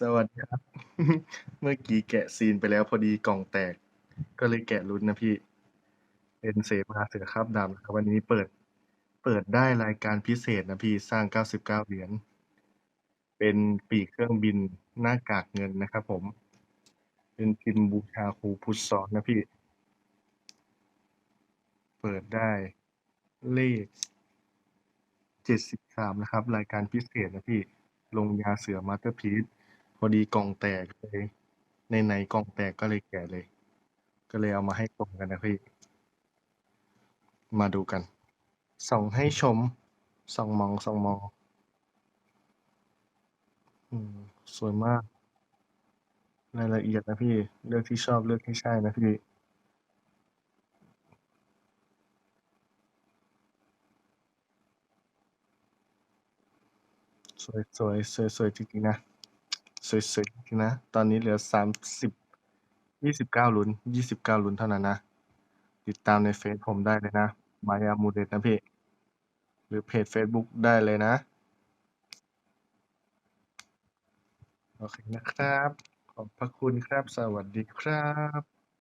สวัสดีครับ เมื่อกี้แกะซีนไปแล้วพอดีกล่องแตก ก็เลยแกะลุ้นนะพี่ เป็นเสมาเสือคราบดำนะครับวันนี้เปิด เปิดได้รายการพิเศษนะพี่สร้าง99เก้าเหรียญเป็นปีกเครื่องบินหน้ากากเงินนะครับผม เป็นพิมพ์บูชาครูพุทธสอนนะพี่ เปิดได้เลข73นะครับ รายการพิเศษนะพี่ ลงยาเสือมาสเตอร์พีซ อดีกล่องแตกเลยในในๆกล่องแตกก็เลยแกะเลย ก็เลยเอามาให้ชมกันนะพี่ มาดูกัน ส่องให้ชม ส่องมอง ส่องมอง อืม สวยมาก รายละเอียดนะพี่ เลือกที่ชอบเลือกที่ใช่นะพี่ สวยสวยสวยสวยจริงๆนะ สวยๆนะ ตอนนี้เหลือสามสิบยี่สิบเก้าลุ้น29ลุ้นเท่านั้นนะ ติดตามในเฟซผมได้เลยนะมายามูเดตนะพี่ หรือเพจเฟซบุ๊กได้เลยนะ โอเคนะครับ ขอบพระคุณครับ สวัสดีครับ